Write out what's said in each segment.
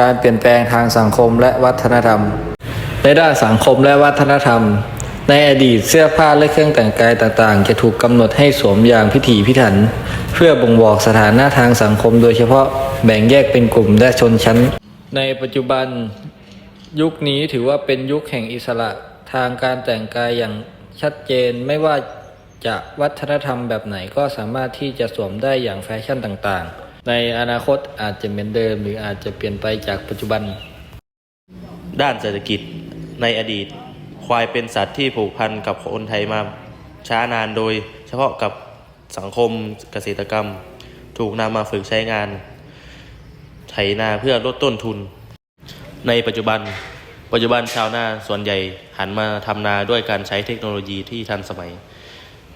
การเปลี่ยนแปลงทางสังคมและวัฒนธรรม ในด้านสังคมและวัฒนธรรม ในอดีตเสื้อผ้าและเครื่องแต่งกายต่างๆ จะถูกกำหนดให้สวมอย่างพิถีพิถัน เพื่อบ่งบอกสถานะทางสังคม โดยเฉพาะแบ่งแยกเป็นกลุ่มและชนชั้น ในปัจจุบันยุคนี้ถือว่าเป็นยุคแห่งอิสระทางการแต่งกายอย่างชัดเจนไม่ว่าจะวัฒนธรรมแบบไหนก็สามารถที่จะสวมได้อย่างแฟชั่นต่างๆ ในอนาคตอาจจะเหมือนเดิม หรืออาจจะเปลี่ยนไปจากปัจจุบัน ด้านเศรษฐกิจในอดีต ควายเป็นสัตว์ที่ผูกพันกับคนไทยมาช้านานโดย เฉพาะกับสังคมเกษตรกรรม ถูกนำมาฝึกใช้งาน ไถนาเพื่อลดต้นทุน ในปัจจุบัน ปัจจุบันชาวนาส่วนใหญ่หันมาทำนาด้วยการใช้เทคโนโลยีที่ทันสมัย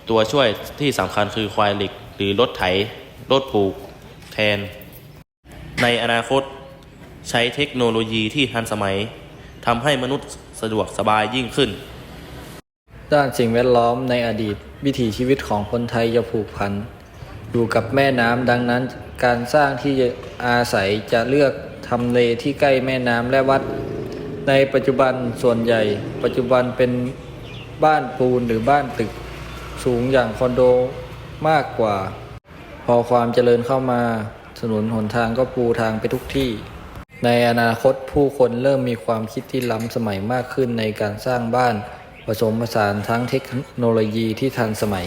ตัวช่วยที่สำคัญคือควายเหล็ก หรือรถไถรถปลูก แทน ในอนาคตใช้เทคโนโลยีที่ทันสมัยทำให้มนุษย์สะดวกสบายยิ่งขึ้น ด้านสิ่งแวดล้อมในอดีต วิถีชีวิตของคนไทยจะผูกพันอยู่กับแม่น้ำดังนั้น การสร้างที่อาศัยจะเลือกทำเลที่ใกล้แม่น้ำและวัด ในปัจจุบันส่วนใหญ่ ปัจจุบันเป็นบ้านปูนหรือบ้านตึก สูงอย่างคอนโดมากกว่า อความเจริญเข้ามาถนนหนทางก็ปูทางไปทุกที่ ในอนาคตผู้คนเริ่มมีความคิดที่ล้ำสมัยมากขึ้นในการสร้างบ้าน ผสมผสานทั้งเทคโนโลยีที่ทันสมัย